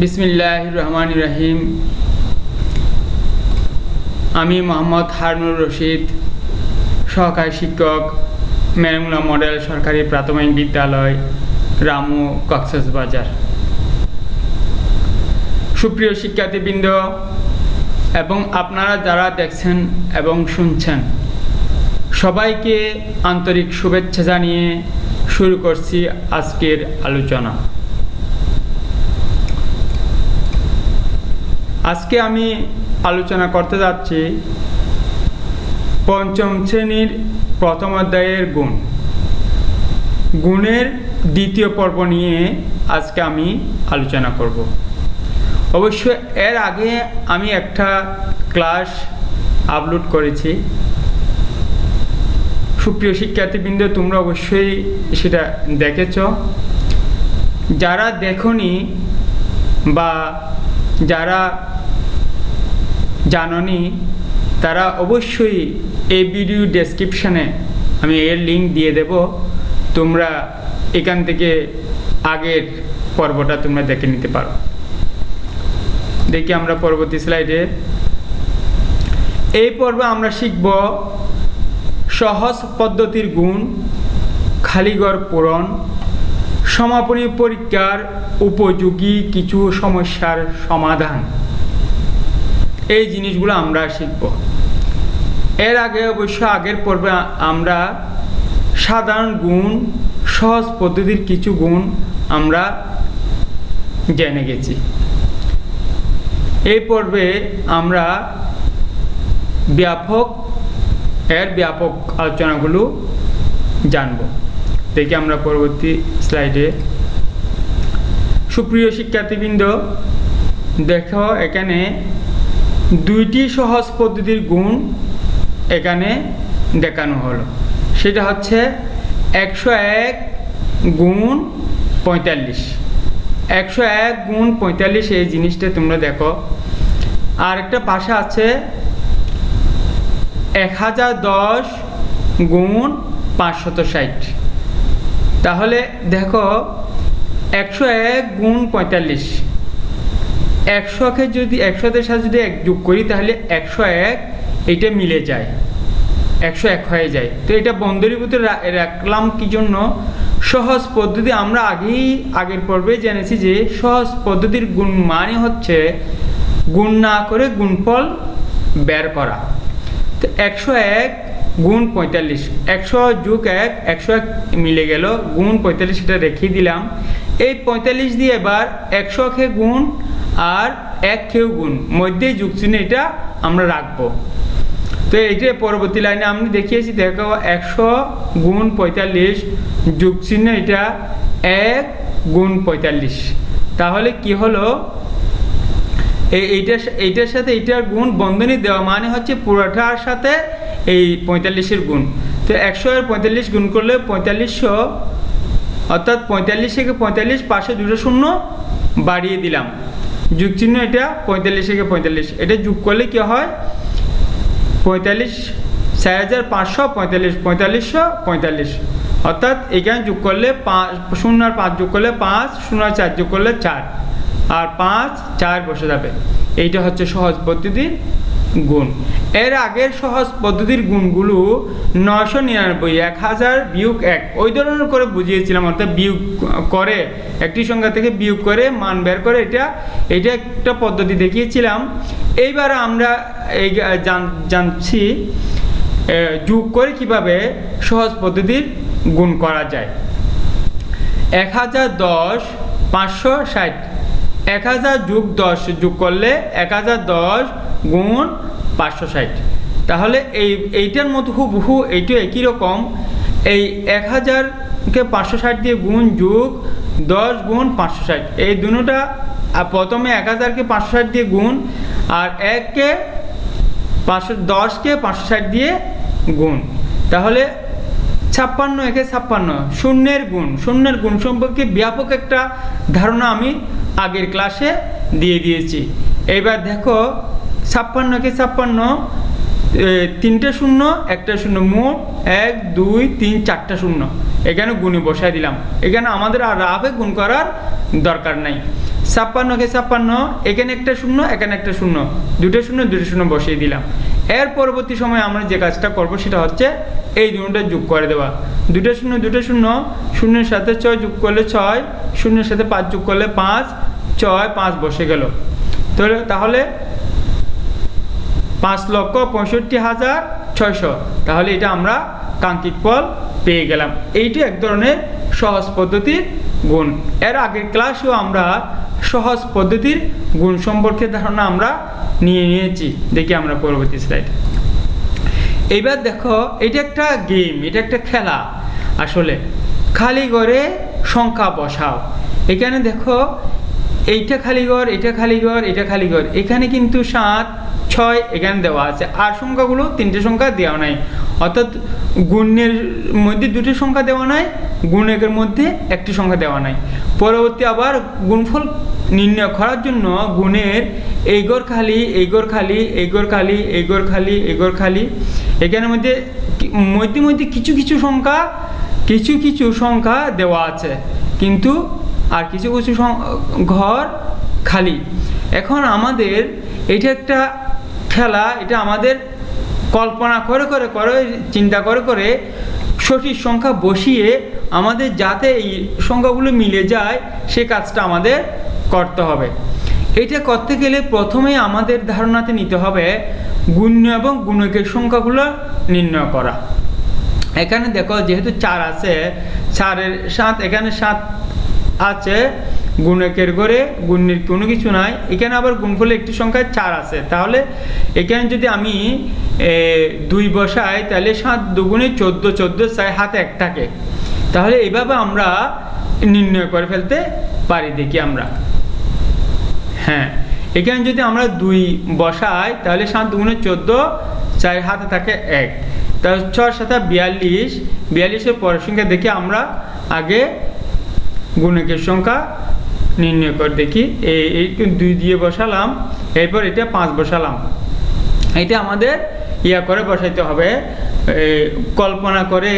বিসমিল্লাহ রহমান রহিম আমি মোহাম্মদ হারনুর রশিদ, সহকারী শিক্ষক মেরমুলা মডেল সরকারি প্রাথমিক বিদ্যালয়, রামু কক্সবাজার। সুপ্রিয় শিক্ষার্থীবৃন্দ এবং আপনারা যারা দেখছেন এবং শুনছেন, সবাইকে আন্তরিক শুভেচ্ছা জানিয়ে শুরু করছি আজকের আলোচনা। আজকে আমি আলোচনা করতে যাচ্ছি পঞ্চম শ্রেণির প্রথম অধ্যায়ের গুণ। গুণের দ্বিতীয় পর্ব নিয়ে আজকে আমি আলোচনা করব। অবশ্য এর আগে আমি একটা ক্লাস আপলোড করেছি। সুপ্রিয় শিক্ষার্থীবৃন্দ, তোমরা অবশ্যই সেটা দেখেছ। যারা দেখনি বা যারা জাননি, তারা অবশ্যই এই ভিডিও ডেসক্রিপশানে আমি এর লিঙ্ক দিয়ে দেব। তোমরা এখান থেকে আগের পর্বটা তোমরা দেখে নিতে পারো। দেখি আমরা পরবর্তী স্লাইডে এই পর্বে আমরা শিখব সহজ পদ্ধতির গুণ খালিগড় পূরণ, সমাপনী পরীক্ষার উপযোগী কিছু সমস্যার সমাধান। এই জিনিসগুলো আমরা শিখব। এর আগে অবশ্য আগের পর্বে আমরা সাধারণ গুণ, সহজ পদ্ধতির কিছু গুণ আমরা জেনে গেছি। এই পর্বে আমরা ব্যাপক, এর ব্যাপক আলোচনাগুলো জানব। দেখি আমরা পরবর্তী স্লাইডে। সুপ্রিয় শিক্ষার্থীবৃন্দ, দেখো এখানে দুইটি সহজ পদ্ধতির গুণ এখানে দেখানো হলো। সেটা হচ্ছে একশো এক গুণ পঁয়তাল্লিশ। একশো এক গুণ পঁয়তাল্লিশ এই জিনিসটা তোমরা দেখো। আর একটা পাশে আছে এক হাজার দশ গুণ পাঁচশত ষাট। তাহলে দেখো, একশো এক গুণ পঁয়তাল্লিশ একশোকে যদি একশোদের সাথে যদি এক যোগ করি, তাহলে একশো এক এটা মিলে যায়। একশো এক হয়ে যায়। তো এটা বন্দরীভূত রাখলাম কি জন্য? সহজ পদ্ধতি। আমরা আগেই আগের পর্বে জেনেছি যে সহজ পদ্ধতির গুণ মানে হচ্ছে গুণ না করে গুণফল বের করা। তো একশো এক গুণ পঁয়তাল্লিশ। একশো যুগ এক, একশো এক মিলে গেল। গুণ পঁয়তাল্লিশ এটা রেখে দিলাম। এই পঁয়তাল্লিশ দিয়ে এবার একশো খে গুণ আর এক খেউ গুণ। মধ্যে যুগ চিহ্ন এটা আমরা রাখব। তো এইটা পরবর্তী লাইনে আমি দেখিয়েছি, দেখো একশো গুণ পঁয়তাল্লিশ যুগ চিহ্ন এটা এক গুণ পঁয়তাল্লিশ। তাহলে কি হলো? এই এইটার এইটার সাথে এইটার গুণ বন্ধনী দেওয়া মানে হচ্ছে পুরোটার সাথে এই পঁয়তাল্লিশের গুণ। তো একশো আর পঁয়তাল্লিশ গুণ করলে পঁয়তাল্লিশশো, অর্থাৎ পঁয়তাল্লিশ থেকে পঁয়তাল্লিশ পাশে দুটো শূন্য বাড়িয়ে দিলাম। যুগ চিহ্ন এটা পঁয়তাল্লিশ থেকে পঁয়তাল্লিশ। এটা যোগ করলে কি হয়? পঁয়তাল্লিশ, চার হাজার পাঁচশো পঁয়তাল্লিশ, পঁয়তাল্লিশশো পঁয়তাল্লিশ। অর্থাৎ এখানে যোগ করলে পাঁচ, শূন্য আর পাঁচ যোগ করলে পাঁচ, শূন্য আর চার যোগ করলে চার। আর পাঁচ, চার বসে যাবে। এইটা হচ্ছে সহজ পদ্ধতির গুণ। এর আগের সহজ পদ্ধতির গুণগুলো নশো নিরানব্বই, এক হাজার বিয়োগ এক। ওই ধরনের করে বুঝিয়েছিলাম, অর্থাৎ বিয়োগ করে, একটি সংখ্যা থেকে বিয়োগ করে, মান বের করে, এটা এটা একটা পদ্ধতি দেখিয়েছিলাম। এইবার আমরা এই জানছি যোগ করে কীভাবে সহজ পদ্ধতির গুণ করা যায়। এক হাজার দশ, পাঁচশো ষাট। এক হাজার যুগ দশ যোগ করলে এক হাজার দশ গুণ পাঁচশো ষাট। তাহলে এই, এইটার মতো হুবহু এইটা একই রকম। এই এক হাজারকে পাঁচশো ষাট দিয়ে গুণ যুগ দশ গুণ পাঁচশো ষাট। এই দুটোটা প্রথমে এক হাজারকে পাঁচশো ষাট দিয়ে গুণ, আর এককে পাঁচশো, দশকে পাঁচশো ষাট দিয়ে গুণ। তাহলে ছাপ্পান্ন, একে ছাপ্পান্ন, শূন্যের গুণ। শূন্যের গুণ সম্পর্কে ব্যাপক একটা ধারণা আমি আগের ক্লাসে দিয়ে দিয়েছি। এবার দেখো ছাপ্পান্নকে ছাপ্পান্ন? তিনটে শূন্য, একটা শূন্য, মোট এক, দুই, তিন, চারটা শূন্য। এখানে গুণে বসাই দিলাম। এখানে আমাদের আর রাফে গুণ করার দরকার নাই। ছাপ্পান্নকে ছাপ্পান্ন? এখানে একটা শূন্য, এখানে একটা শূন্য। দুটো শূন্য দুটো শূন্য বসিয়ে দিলাম। এর পরবর্তী সময় আমরা যে কাজটা করব সেটা হচ্ছে এই দুটোটা যোগ করে দেওয়া। দুটো শূন্য দুটো শূন্য, শূন্যের সাথে ছয় যোগ করলে ছয়, শূন্যের সাথে পাঁচ যোগ করলে পাঁচ, ছয়, পাঁচ বসে গেল। তাহলে পাঁচ লক্ষ পঁয়ষট্টি হাজার ছয়শো। তাহলে এটা আমরা কাঙ্ক্ষিত ফল পেয়ে গেলাম। এইটি এক ধরনের সহজ পদ্ধতির গুণ। এর আগের ক্লাসেও আমরা সহজ পদ্ধতির গুণ সম্পর্কে ধারণা আমরা নিয়ে নিয়েছি। দেখি আমরা পরবর্তী স্লাইড এইবার দেখো, এটা একটা গেম এটা একটা খেলা। আসলে খালি ঘরে সংখ্যা বসাও। এখানে দেখো এইটা খালি ঘর, এটা খালি ঘর, এটা খালি ঘর। এখানে কিন্তু সাত, ছয় এখানে দেওয়া আছে। আর সংখ্যাগুলো তিনটে সংখ্যা দেওয়া নাই। অর্থাৎ গুণের মধ্যে দুটি সংখ্যা দেওয়া নাই গুণের মধ্যে একটি সংখ্যা দেওয়া নাই। পরবর্তী আবার গুণফল নির্ণয় করার জন্য গুণের এই ঘর খালি, এই ঘর খালি, এই ঘর খালি, এই ঘর খালি, এই ঘর খালি। এখানের মধ্যে মধ্যে মধ্যে কিছু কিছু সংখ্যা, কিছু কিছু সংখ্যা দেওয়া আছে। কিন্তু আর কিছু কিছু ঘর খালি। এখন আমাদের এটা একটা খেলা, এটা আমাদের কল্পনা করে করে করে চিন্তা করে করে সঠিক সংখ্যা বসিয়ে আমাদের যাতে এই সংখ্যাগুলো মিলে যায়, সে কাজটা আমাদের করতে হবে। এটা করতে গেলে প্রথমে আমাদের ধারণাতে নিতে হবে গুণ্য এবং গুণকের সংখ্যাগুলো নির্ণয় করা। এখানে দেখো যেহেতু চার আছে, চারের সাত, এখানে সাত আছে গুণকের ঘরে, গুণের কোনো কিছু নাই। এখানে আবার গুণফলে একটি সংখ্যায় চার আছে। তাহলে এখানে যদি আমি দুই বসাই, তাহলে সাত দুগুণে চোদ্দ চোদ্দ চাই হাতে এক থাকে। তাহলে এইভাবে আমরা নির্ণয় করে ফেলতে পারি দেখি আমরা। হ্যাঁ এখানে যদি আমরা দুই বসাই, তাহলে সাত দুগুণে চোদ্দ, চার হাতে থাকে এক। তাহলে ছয় সাথে বিয়াল্লিশ, বিয়াল্লিশের পরের সংখ্যা দেখে আমরা আগে গুণকের সংখ্যা নির্ণয় করে দেখি। এই এই দুই দিয়ে বসালাম। এরপর এটা পাঁচ বসালাম। এটা আমাদের ইয়া করে বসাইতে হবে। কল্পনা করে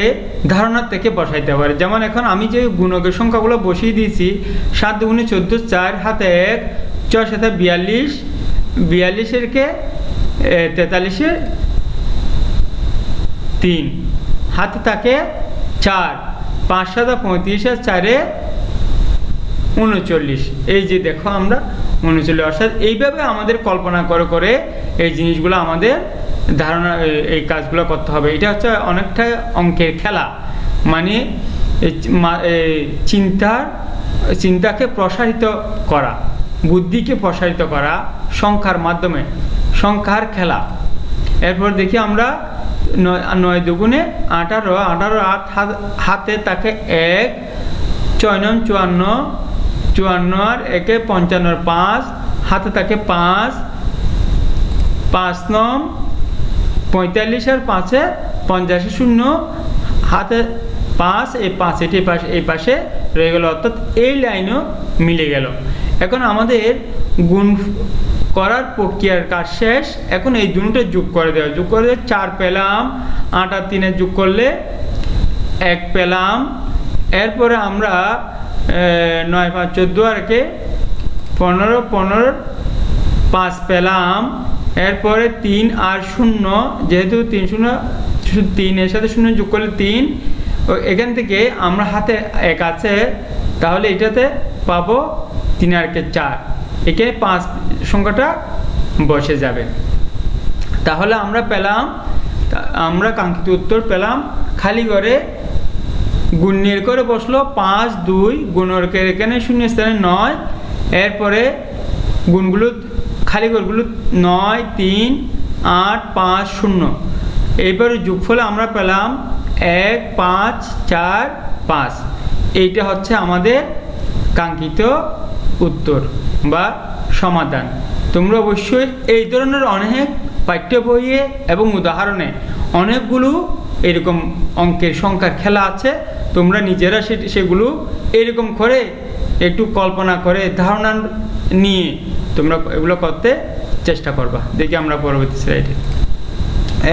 ধারণার থেকে বসাইতে পারে যেমন এখন আমি যে গুণকের সংখ্যাগুলো বসিয়ে দিয়েছি সাত দুগুণে চোদ্দ চার হাতে এক ছয় সাথে বিয়াল্লিশ বিয়াল্লিশেরকে এ, তেতাল্লিশে তিন। হাতে থাকে চার। পাঁচ সাদা পঁয়ত্রিশ আর চারে উনচল্লিশ। এই যে দেখো আমরা উনচল্লিশ, অর্থাৎ এইভাবে আমাদের কল্পনা করে করে এই জিনিসগুলো আমাদের ধারণা, এই কাজগুলো করতে হবে। এটা হচ্ছে অনেকটা অঙ্কের খেলা। মানে চিন্তার, চিন্তাকে প্রসারিত করা, বুদ্ধিকে প্রসারিত করা সংখ্যার মাধ্যমে, সংখ্যার খেলা। এরপর দেখি আমরা নয় দুগুণে আঠারো আঠারো আট হাতে তাকে এক, ছয় নয় চুয়ান্ন চুয়ান্ন আর একে পঞ্চান্নর পাঁচ, হাতে থাকে পাঁচ পাঁচ নম পঁয়তাল্লিশ আর পাঁচে পঞ্চাশে শূন্য, হাতে পাঁচ, এই পাঁচ, এটি পাশে, এই পাশে রয়ে গেল, অর্থাৎ এই লাইনও মিলে গেল। এখন আমাদের গুণ করার প্রক্রিয়ার কাজ শেষ। এখন এই দুটো যোগ করে দেওয়া, যোগ করে দেওয়া, চার পেলাম, আট আর তিনে যোগ করলে এক পেলাম। এরপরে আমরা নয় পাঁচ চোদ্দ আর কে? পনেরো পনেরো, পাঁচ পেলাম। এরপরে তিন আর শূন্য, যেহেতু তিন শূন্য তিনের সাথে শূন্য যোগ করলে তিন। এখান থেকে আমরা হাতে এক আছে, তাহলে এটাতে পাবো তিন আর কে চার। একে পাঁচ সংখ্যাটা বসে যাবে। তাহলে আমরা পেলাম আমরা কাঙ্ক্ষিত উত্তর পেলাম। খালি ঘরে গুণের করে বসল পাঁচ, দুই গুণরকের এখানে শূন্য স্থানে নয়, এরপরে গুণগুলো, খালি ঘরগুলো নয়, তিন, আট, পাঁচ, শূন্য। এইবারে যোগফলে আমরা পেলাম এক, পাঁচ, চার, পাঁচ। এইটা হচ্ছে আমাদের কাঙ্ক্ষিত উত্তর বা সমাধান। তোমরা অবশ্যই এই ধরনের অনেক পাঠ্য বইয়ে এবং উদাহরণে অনেকগুলো এরকম অঙ্কের সংখ্যার খেলা আছে, তোমরা নিজেরা সেগুলো এরকম করে একটু কল্পনা করে ধারণা নিয়ে তোমরা এগুলো করতে চেষ্টা করবা। দেখি আমরা পরবর্তী স্লাইডে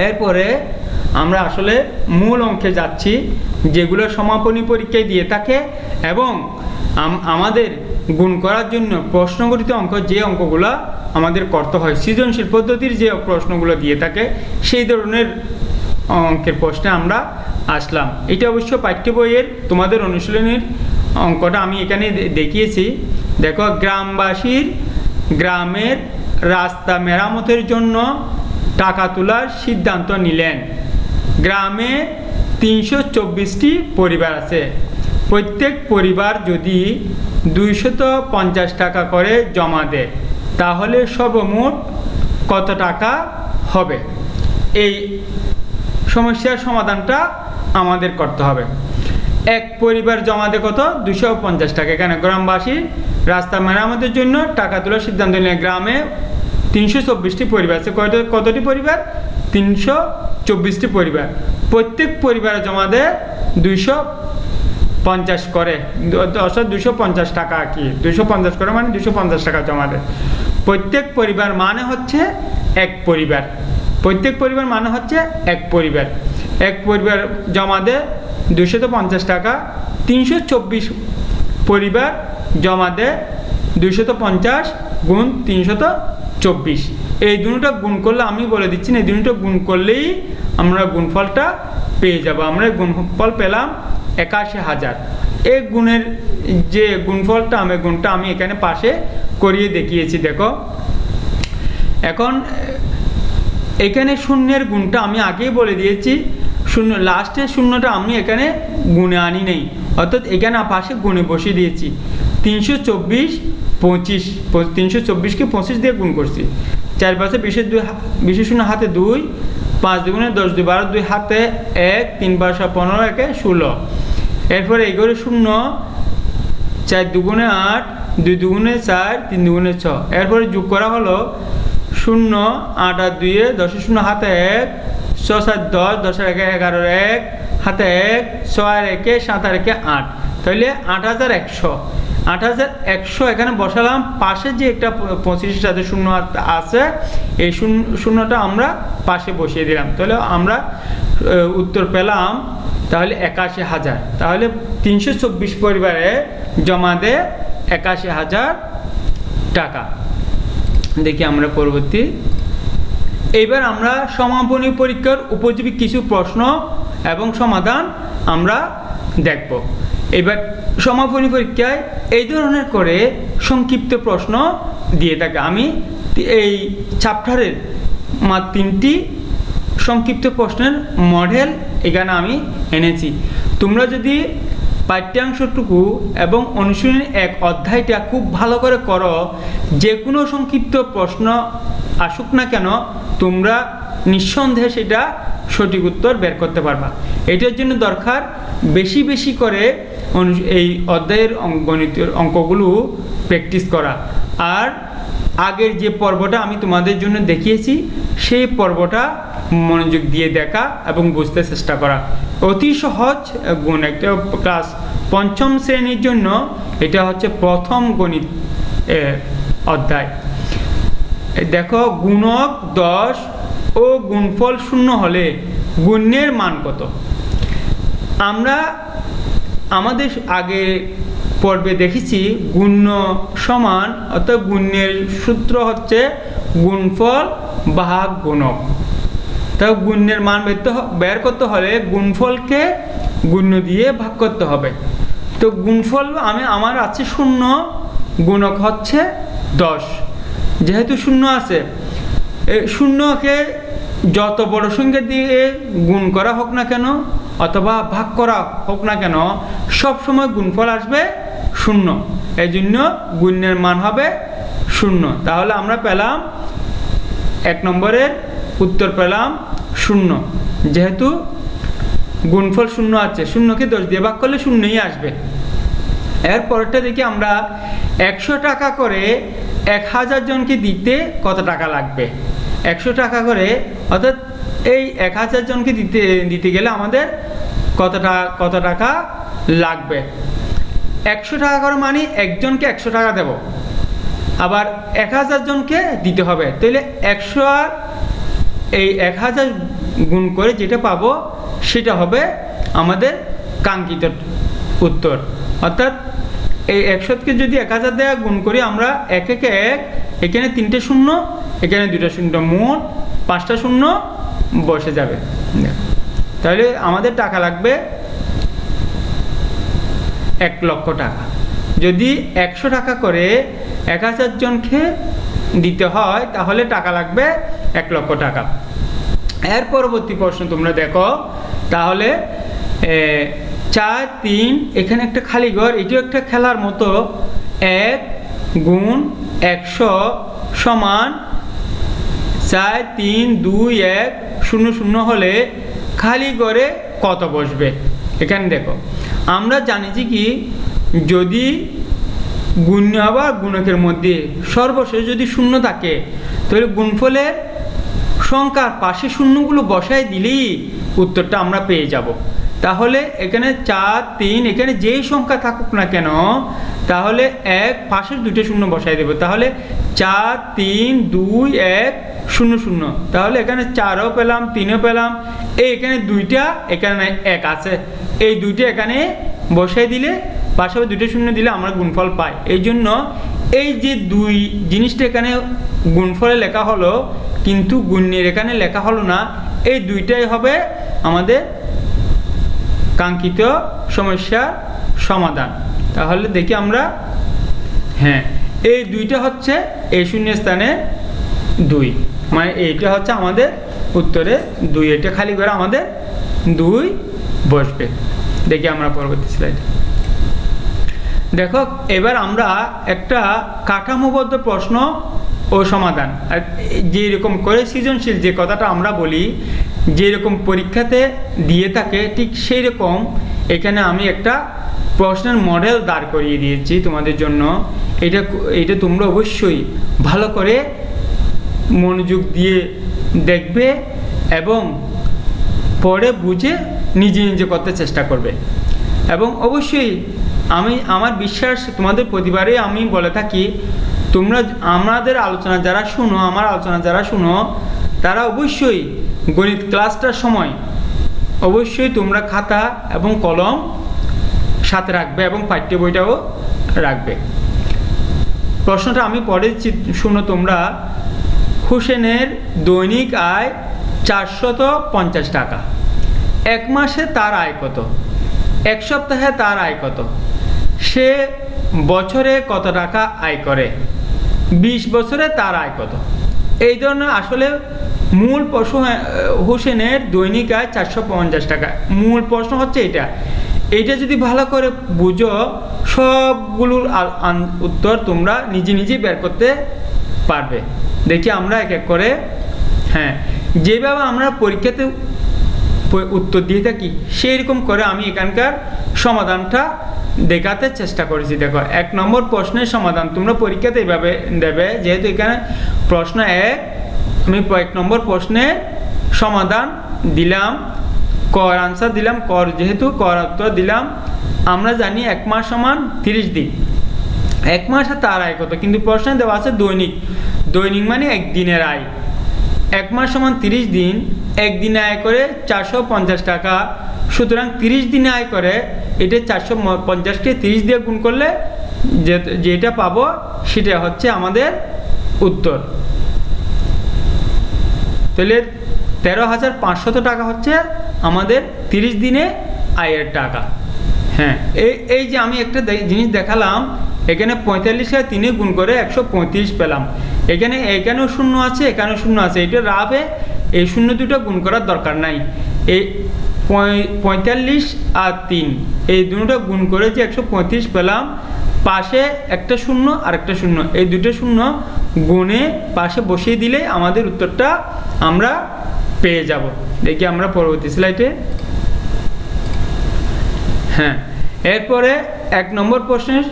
এরপরে আমরা আসলে মূল অঙ্কে যাচ্ছি, যেগুলো সমাপনী পরীক্ষায় দিয়ে থাকে এবং আমাদের গুণ করার জন্য প্রশ্নগঠিত অঙ্ক যে অঙ্কগুলো আমাদের করতে হয়, সৃজনশীল পদ্ধতির যে প্রশ্নগুলো দিয়ে থাকে, সেই ধরনের অঙ্কের প্রশ্নে আমরা আসলাম। এটা অবশ্য পাঠ্য বইয়ের তোমাদের অনুশীলনের অঙ্কটা। আমি এখানে দেখিয়েছি। দেখো, গ্রামবাসীর গ্রামের রাস্তা মেরামতের জন্য টাকা তোলার সিদ্ধান্ত নিলেন। গ্রামে তিনশো চব্বিশটি পরিবার আছে। প্রত্যেক পরিবার যদি দুইশত পঞ্চাশ টাকা করে জমা দেয়, তাহলে সর্বমোট কত টাকা হবে? এই সমস্যার সমাধানটা আমাদের করতে হবে। এক পরিবার জমা দেয় কত? দুশো পঞ্চাশ টাকা। এখানে গ্রামবাসী রাস্তা মেরামতের জন্য টাকা তোলার সিদ্ধান্ত নিয়ে গ্রামে তিনশো চব্বিশটি পরিবার আছে। কত কতটি পরিবার? তিনশো চব্বিশটি পরিবার। প্রত্যেক পরিবারে জমা দেয় দুইশো পঞ্চাশ করে। অর্থাৎ দুশো পঞ্চাশ টাকা কি। দুশো পঞ্চাশ করে মানে দুশো পঞ্চাশ টাকা জমা দেয়। প্রত্যেক পরিবার মানে হচ্ছে এক পরিবার। প্রত্যেক পরিবার মানে হচ্ছে এক পরিবার। এক পরিবার জমা দেয় দুশত পঞ্চাশ টাকা তিনশো চব্বিশ পরিবার জমা দেয় দুশত পঞ্চাশ গুণ তিনশত চব্বিশ। এই দুটো গুণ করলে আমি বলে দিচ্ছি না, এই দুটো গুণ করলেই আমরা গুণফলটা পেয়ে যাব। আমরা গুণফল পেলাম একাশি হাজার। এই গুণের যে গুণফলটা, আমি গুণটা আমি এখানে পাশে করিয়ে দেখিয়েছি, দেখো। এখন এখানে শূন্যের গুণটা আমি আগেই বলে দিয়েছি। শূন্য লাস্টের শূন্যটা আমি এখানে গুণে আনি নেই। অর্থাৎ এখানে পাশে গুণে বসিয়ে দিয়েছি। তিনশো চব্বিশ পঁচিশ তিনশো চব্বিশকে পঁচিশ দিয়ে গুণ করছি। চার পাশে দুই বিশের শূন্য হাতে দুই, পাঁচ দুগুণে দশ দুই বারো দুই হাতে এক, তিন বারোশো পনেরো একে ষোলো। এরপরে এগারো শূন্য, চার দুগুণে আট, দুই দুগুণে চার, তিন দুগুণে ছ। এরপরে যোগ করা হলো শূন্য, আট আর দুইয়ে দশের শূন্য হাতে এক ছ সাত দশ দশের একে এগারোর এক হাতে এক ছ আর একে, সাত আর একে আট। তাহলে আট হাজার একশো। আট হাজার একশো এখানে বসালাম। পাশে যে একটা পঁচিশের সাথে শূন্য আছে, এই শূন্য, শূন্যটা আমরা পাশে বসিয়ে দিলাম। তাহলে আমরা উত্তর পেলাম। তাহলে একাশি হাজার। তাহলে তিনশো চব্বিশ পরিবারে জমা দেয় একাশি হাজার টাকা। দেখি আমরা পরবর্তী। এইবার আমরা সমাপনী পরীক্ষার উপযোগী কিছু প্রশ্ন এবং সমাধান আমরা দেখব। এবার সমাপনী পরীক্ষায় এই ধরনের করে সংক্ষিপ্ত প্রশ্ন দিয়ে থাকে। আমি এই চ্যাপ্টারের মাত্র তিনটি সংক্ষিপ্ত প্রশ্নের মডেল এখানে আমি এনেছি। তোমরা যদি পাঠ্যাংশটুকু এবং অনুশীলনী এক অধ্যায়টা খুব ভালো করে করো। যে কোনো সংক্ষিপ্ত প্রশ্ন আসুক না কেন, তোমরা নিঃসন্দেহে সেটা সঠিক উত্তর বের করতে পারবা। এটার জন্য দরকার বেশি বেশি করে এই অধ্যায়ের গণিতের অঙ্কগুলো প্র্যাকটিস করা। আর আগের যে পর্বটা আমি তোমাদের জন্য দেখিয়েছি, সেই পর্বটা মনোযোগ দিয়ে দেখা এবং বুঝতে চেষ্টা করা। অতি সহজ গুণ একটা ক্লাস পঞ্চম শ্রেণির জন্য এটা হচ্ছে প্রথম গণিত অধ্যায়। দেখো, গুণক দশ ও গুণফল শূন্য হলে গুণের মান কত? আমরা আমাদের আগে পর্বে দেখেছি গুণ্য সমান অর্থাৎ গুণ্যের সূত্র হচ্ছে গুণফল ভাগ গুণক। তা গুণ্যের মান বের করতে হলে গুণফলকে গুণ্য দিয়ে ভাগ করতে হবে। তো গুণফল আমি, আমার আছে শূন্য, গুণক হচ্ছে দশ। যেহেতু শূন্য আছে শূন্যকে যত বড় সংখ্যা দিয়ে গুণ করা হোক না কেন, অথবা ভাগ করা হোক না কেন, সব সময় গুণফল আসবে শূন্য। এই জন্য গুণের মান হবে শূন্য। তাহলে আমরা পেলাম এক নম্বরের উত্তর পেলাম শূন্য। যেহেতু গুণফল শূন্য আছে, শূন্যকে দশ দিয়ে ভাগ করলে শূন্যই আসবে। এর পরেরটা দেখি আমরা একশো টাকা করে এক হাজার জনকে দিতে কত টাকা লাগবে? একশো টাকা করে, অর্থাৎ এই এক হাজার জনকে দিতে দিতে গেলে আমাদের কত টাকা কত টাকা লাগবে? একশো টাকা করে মানে একজনকে একশো টাকা দেব। আবার এক হাজার জনকে দিতে হবে। তাহলে একশো আর এই এক হাজার গুণ করে যেটা পাবো সেটা হবে আমাদের কাঙ্ক্ষিত উত্তর। অর্থাৎ এই একশোকে যদি এক হাজার দেওয়া গুণ করি, আমরা এক একে এক, এখানে তিনটে শূন্য, এখানে দুটো শূন্য, মোট পাঁচটা শূন্য বসে যাবে। তাহলে আমাদের টাকা লাগবে এক লক্ষ টাকা। যদি একশো টাকা করে এক হাজার জনকে দিতে হয়, তাহলে টাকা লাগবে এক লক্ষ টাকা। এর পরবর্তী প্রশ্ন তোমরা দেখো, তাহলে চার, তিন, এখানে একটা খালি ঘর, এটিও একটা খেলার মতো। এক গুণ একশো সমান চার, তিন, দুই, এক, শূন্য শূন্য হলে খালি ঘরে কত বসবে? এখানে দেখো, আমরা জানি যে কি, যদি গুণ আবার গুণকের মধ্যে সর্বশেষ যদি শূন্য থাকে, তাহলে গুণফলের সংখ্যার পাশে শূন্যগুলো বসায় দিলেই উত্তরটা আমরা পেয়ে যাব। তাহলে এখানে চার, তিন, এখানে যেই সংখ্যা থাকুক না কেন, তাহলে এক, পাশের দুটো শূন্য বসাই দেবো। তাহলে চার, তিন, দুই, এক, শূন্য শূন্য। তাহলে এখানে চারও পেলাম, তিনও পেলাম, এই এখানে দুইটা, এখানে এক আছে। এই দুইটা এখানে বসাই দিলে পাশে দুটো শূন্য দিলে আমরা গুণফল পাই। এই জন্য এই যে দুই জিনিসটা এখানে গুণফলে লেখা হলো, কিন্তু গুণের এখানে লেখা হলো না, এই দুইটাই হবে আমাদের কাঙ্ক্ষিত সমস্যার সমাধান। তাহলে দেখি আমরা হ্যাঁ এই দুইটা হচ্ছে এই শূন্য স্থানে দুই। মানে এইটা হচ্ছে আমাদের উত্তরে দুই। এটা খালি করে আমাদের দুই বসবে। দেখি আমরা পরবর্তী স্লাইড দেখো, এবার আমরা একটা কাঠামোবদ্ধ প্রশ্ন ও সমাধান। যেরকম করে সৃজনশীল যে কথাটা আমরা বলি, যেরকম পরীক্ষাতে দিয়ে থাকে, ঠিক সেই রকম এখানে আমি একটা প্রশ্নের মডেল দাঁড় করিয়ে দিয়েছি তোমাদের জন্য। এটা এটা তোমরা অবশ্যই ভালো করে মনোযোগ দিয়ে দেখবে এবং পরে বুঝে নিজে নিজে করতে চেষ্টা করবে। এবং অবশ্যই আমি, আমার বিশ্বাস তোমাদের প্রতিবারে আমি বলে থাকি, তোমরা আমাদের আলোচনা যারা শুনো, আমার আলোচনা যারা শুনো, তারা অবশ্যই গণিত ক্লাসটার সময় অবশ্যই তোমরা খাতা এবং কলম সাথে রাখবে এবং পাঠ্য বইটাও রাখবে। প্রশ্নটা আমি পরে শুনো তোমরা। হুসেনের দৈনিক আয় চারশত পঞ্চাশ টাকা। এক মাসে তার আয় কত? এক সপ্তাহে তার আয় কত? সে বছরে কত টাকা আয় করে? বিশ বছরে তার আয় কত? এই ধরনের আসলে মূল প্রশ্ন হোসেনের দৈনিক আয় চারশো পঞ্চাশ টাকা। মূল প্রশ্ন হচ্ছে এটা। এইটা যদি ভালো করে বুঝো, সবগুলোর উত্তর তোমরা নিজে নিজে বের করতে পারবে। দেখি আমরা এক এক করে। হ্যাঁ যেভাবে আমরা পরীক্ষাতে উত্তর দিয়ে থাকি সেই রকম করে আমি এখানকার সমাধানটা দেখাতে চেষ্টা করেছি, দেখো। এক নম্বর প্রশ্নের সমাধান তোমরা পরীক্ষাতে এইভাবে দেবে, যেহেতু এখানে প্রশ্ন এক, আমি এক নম্বর প্রশ্নের সমাধান দিলাম, কর আনসার দিলাম, কর যেহেতু কর উত্তর দিলাম, আমরা জানি এক মাস সমান তিরিশ দিন। এক মাসে তার আয় কত? কিন্তু প্রশ্নে দেওয়া আছে দৈনিক। দৈনিক মানে একদিনের আয়। এক মাস সমান তিরিশ দিন একদিনে আয় করে চারশো পঞ্চাশ টাকা। সুতরাং তিরিশ দিনে আয় করে, এটা চারশো পঞ্চাশকে তিরিশ দিয়ে গুণ করলে যে, যেটা পাবো সেটা হচ্ছে আমাদের উত্তর। তাহলে তেরো হাজার পাঁচশত টাকা হচ্ছে আমাদের তিরিশ দিনে আয়ের টাকা। হ্যাঁ এই এই যে আমি একটা জিনিস দেখালাম, এখানে পঁয়তাল্লিশে তিনে গুণ করে একশো পঁয়ত্রিশ পেলাম। এখানে, এখানেও শূন্য আছে, এখানেও শূন্য আছে, এটা রাবে এই শূন্য দুটো গুণ করার দরকার নাই। এই পঁয়তাল্লিশ আর তিন। এই দুটো গুণ করে যে একশো পঁয়ত্রিশ পেলাম, পাশে একটা শূন্য আর একটা শূন্য। এই দুটো শূন্য গুণে পাশে বসিয়ে দিলে আমাদের উত্তরটা আমরা পেয়ে যাব। দেখি আমরা পরবর্তী স্লাইডে। হ্যাঁ এরপরে এক নম্বর প্রশ্নের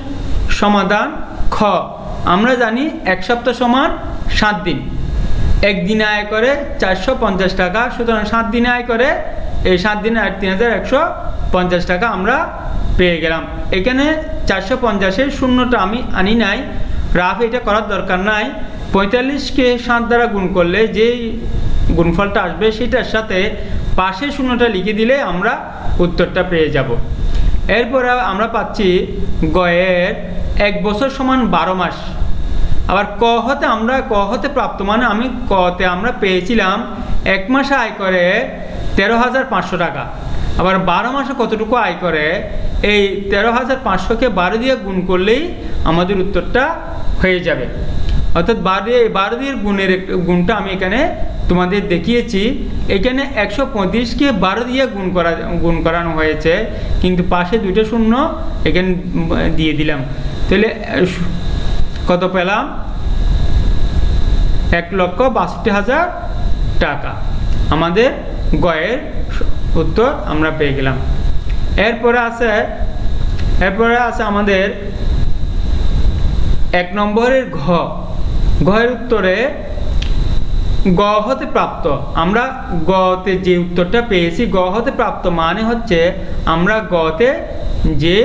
সমাধান খ। আমরা জানি এক সপ্তাহ সমান সাত দিন। একদিনে আয় করে চারশো পঞ্চাশ টাকা, সুতরাং সাত দিনে আয় করে এই সাত দিনে আর তিন হাজার একশো পঞ্চাশ টাকা আমরা পেয়ে গেলাম। এখানে চারশো পঞ্চাশের শূন্যটা আমি আনি নাই। রাফ এটা করার দরকার নাই। পঁয়তাল্লিশকে সাত দ্বারা গুণ করলে যেই গুণফলটা আসবে সেটার সাথে পাশে শূন্যটা লিখে দিলে আমরা উত্তরটা পেয়ে যাব। এরপরে আমরা পাচ্ছি গয়ের এক বছর সমান বারো মাস। আবার ক হতে আমরা, ক হতে প্রাপ্ত মানে আমি কতে আমরা পেয়েছিলাম এক মাসে আয় করে তেরো হাজার পাঁচশো টাকা। আবার বারো মাসে কতটুকু আয় করে? এই তেরো হাজার পাঁচশোকে বারো দিয়ে গুণ করলেই আমাদের উত্তরটা হয়ে যাবে। অর্থাৎ বারো দিয়ে বারো দিয়ে গুণের গুণটা আমি এখানে তোমাদের দেখিয়েছি। এখানে একশো পঁয়ত্রিশকে বারো দিয়ে গুণ করা গুণ করানো হয়েছে, কিন্তু পাশে দুইটা শূন্য এখানে দিয়ে দিলাম। তাহলে, কত পেলাম? এক লক্ষ বাষট্টি হাজার টাকা। আমাদের গয়ের উত্তর আমরা পেয়ে গেলাম। এরপরে আছে এরপরে আছে আমাদের এক নম্বরের ঘ। ঘয়ের উত্তরে গ হতে প্রাপ্ত। আমরা গতে যে উত্তরটা পেয়েছি, গ হতে প্রাপ্ত মানে হচ্ছে আমরা গতে যে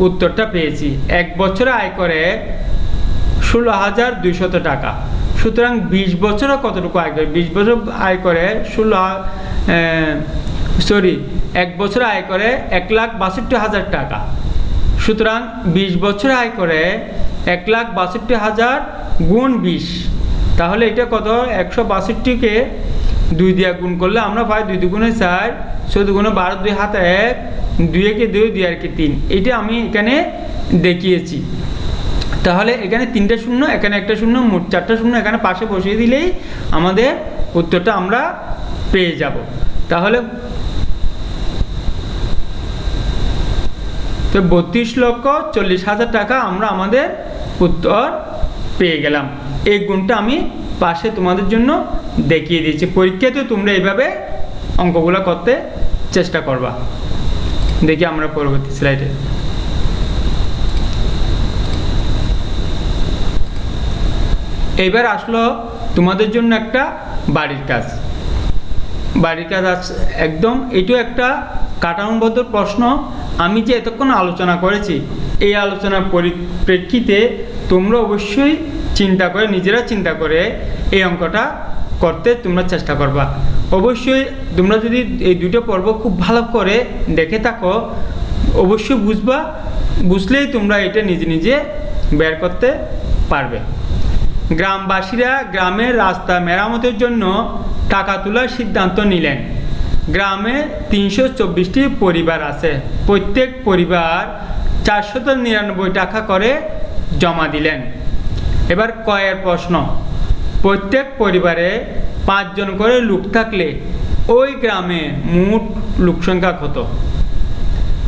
উত্তরটা পেয়েছি। এক বছরে আয় করে ষোলো হাজার দুইশত টাকা। সুতরাং বিশ বছরও কতটুকু আয় করে? বিশ বছর আয় করে ষোলো সরি এক বছর আয় করে এক লাখ বাষট্টি হাজার টাকা। সুতরাং বিশ বছর আয় করে এক লাখ বাষট্টি হাজার গুণ বিশ। তাহলে এটা কত? একশো বাষট্টিকে দুই দিয়ে গুণ করলে আমরা পাই দুই দুগুণে চার, চোদ্দ গুণে বারো দুই হাত এক, দুই একে দুই দুই আর কি তিন। এটা আমি এখানে দেখিয়েছি। তাহলে এখানে তিনটে শূন্য, এখানে একটা শূন্য, মোট চারটা শূন্য, এখানে পাশে বসিয়ে দিলেই আমাদের উত্তরটা আমরা পেয়ে যাব। তাহলে তো বত্রিশ লক্ষ চল্লিশ হাজার টাকা আমরা আমাদের উত্তর পেয়ে গেলাম। এই গুণটা আমি পাশে তোমাদের জন্য দেখিয়ে দিয়েছি। পরীক্ষাতে তোমরা এইভাবে অঙ্কগুলো করতে চেষ্টা করবা। দেখি আমরা পরবর্তী স্লাইডে এইবার আসলো তোমাদের জন্য একটা বাড়ির কাজ। বাড়ির কাজ আছে একদম, এটাও একটা কাঠামোবদ্ধ প্রশ্ন। আমি যে এতক্ষণ আলোচনা করেছি, এই আলোচনার পরিপ্রেক্ষিতে তোমরা অবশ্যই চিন্তা করে, নিজেরা চিন্তা করে এই অঙ্কটা করতে তোমরা চেষ্টা করবা। অবশ্যই তোমরা যদি এই দুটো পর্ব খুব ভালো করে দেখে থাকো, অবশ্যই বুঝবা, বুঝলেই তোমরা এটা নিজে নিজে বের করতে পারবে। গ্রামবাসীরা গ্রামের রাস্তা মেরামতের জন্য টাকা তোলার সিদ্ধান্ত নিলেন। গ্রামে তিনশো চব্বিশটি পরিবার আছে। প্রত্যেক পরিবার চারশত নিরানব্বই টাকা করে জমা দিলেন। এবার কয়ের প্রশ্ন। প্রত্যেক পরিবারে পাঁচজন করে লোক থাকলে ওই গ্রামে মোট লোক সংখ্যা কত?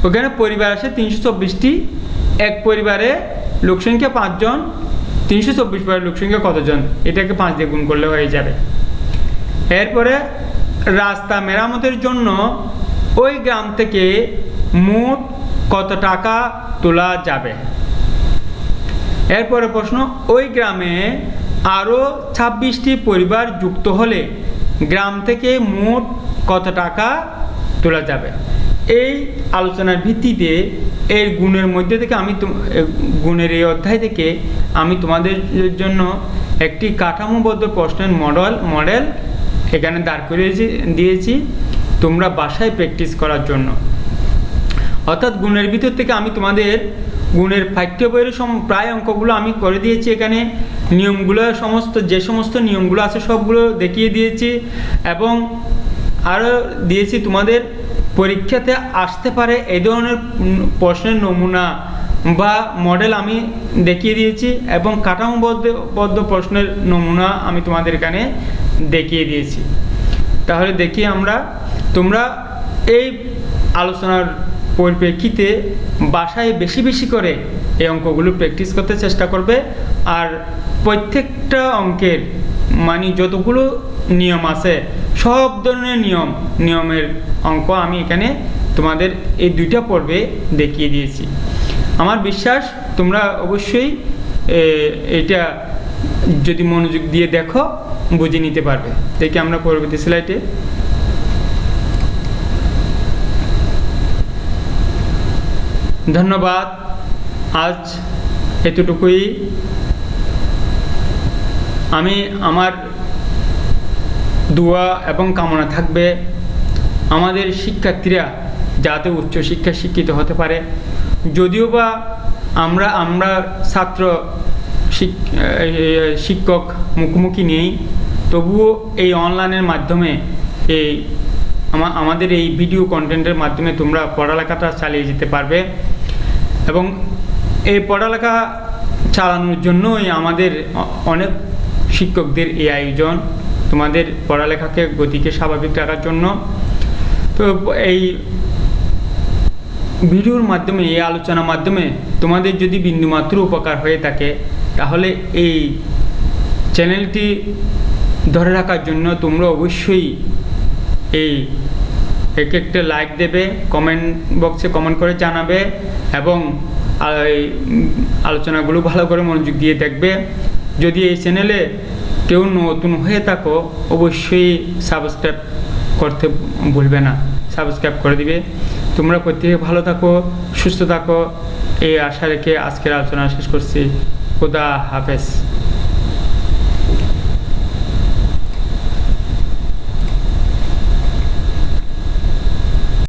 ওখানে পরিবার আছে তিনশো চব্বিশটি। এক পরিবারে লোকসংখ্যা পাঁচজন তিনশো চব্বিশ পরিবার লোকসংখ্যা কতজন? এটাকে পাঁচ দিয়ে গুণ করলে হয়ে যাবে। এরপরে রাস্তা মেরামতের জন্য ওই গ্রাম থেকে মোট কত টাকা তোলা যাবে? এরপরে প্রশ্ন, ওই গ্রামে আরও ছাব্বিশটি পরিবার যুক্ত হলে গ্রাম থেকে মোট কত টাকা তোলা যাবে? এই আলোচনার ভিত্তিতে এর গুণের মধ্যে থেকে আমি গুণের এই অধ্যায় থেকে আমি তোমাদের জন্য একটি কাঠামোবদ্ধ প্রশ্নের মডেল মডেল এখানে দাঁড় করিয়েছি, দিয়েছি তোমরা বাসায় প্র্যাকটিস করার জন্য। অর্থাৎ গুণের ভিতর থেকে আমি তোমাদের গুণের পাঠ্য বইয়ের সম প্রায় অঙ্কগুলো আমি করে দিয়েছি এখানে। নিয়মগুলো সমস্ত, যে সমস্ত নিয়মগুলো আছে সবগুলো দেখিয়ে দিয়েছি এবং আরও দিয়েছি তোমাদের পরীক্ষাতে আসতে পারে এই ধরনের প্রশ্নের নমুনা বা মডেল আমি দেখিয়ে দিয়েছি এবং কাঠামোবদ্ধ, বদ্ধ প্রশ্নের নমুনা আমি তোমাদের এখানে দেখিয়ে দিয়েছি। তাহলে দেখি আমরা, তোমরা এই আলোচনার পরিপ্রেক্ষিতে বাসায় বেশি বেশি করে এই অঙ্কগুলো প্র্যাকটিস করতে চেষ্টা করবে আর প্রত্যেকটা অঙ্কের মানে যতগুলো নিয়ম আছে সব ধরনের নিয়ম, নিয়মের অঙ্ক আমি এখানে তোমাদের এই দুইটা পর্বে দেখিয়ে দিয়েছি। আমার বিশ্বাস তোমরা অবশ্যই এটা যদি মনোযোগ দিয়ে দেখো, বুঝে নিতে পারবে। দেখি আমরা পরবর্তী স্লাইডে। ধন্যবাদ। আজ এতটুকুই। আমি আমার দোয়া এবং কামনা থাকবে। আমাদের শিক্ষার্থীরা যাতে উচ্চশিক্ষায় শিক্ষিত হতে পারে। যদিও বা আমরা আমরা ছাত্র শিক্ষক মুখোমুখি নেই, তবুও এই অনলাইনের মাধ্যমে এই আমাদের এই ভিডিও কন্টেন্টের মাধ্যমে তোমরা পড়ালেখাটা চালিয়ে যেতে পারবে। এবং এই পড়ালেখা চালানোর জন্যই আমাদের অনেক শিক্ষকদের এই আয়োজন। তোমাদের পড়ালেখাকে গতিকে স্বাভাবিক রাখার জন্য। তো এই ভিডিওর মাধ্যমে, এই আলোচনার মাধ্যমে তোমাদের যদি বিন্দুমাত্র উপকার হয়ে থাকে, তাহলে এই চ্যানেলটি ধরে রাখার জন্য তোমরা অবশ্যই এই এক একটা লাইক দেবে, কমেন্ট বক্সে কমেন্ট করে জানাবে এবং আলোচনাগুলো ভালো করে মনোযোগ দিয়ে দেখবে। যদি এই চ্যানেলে কেউ নতুন হয়ে থাকো, অবশ্যই সাবস্ক্রাইব করতে ভুলবে না। সাবস্ক্রাইব করে দিবে। তোমরা প্রত্যেকে ভালো থাকো, সুস্থ থাকো। এই আশা রেখে আজকের আলোচনা শেষ করছি। খুদা হাফেজ।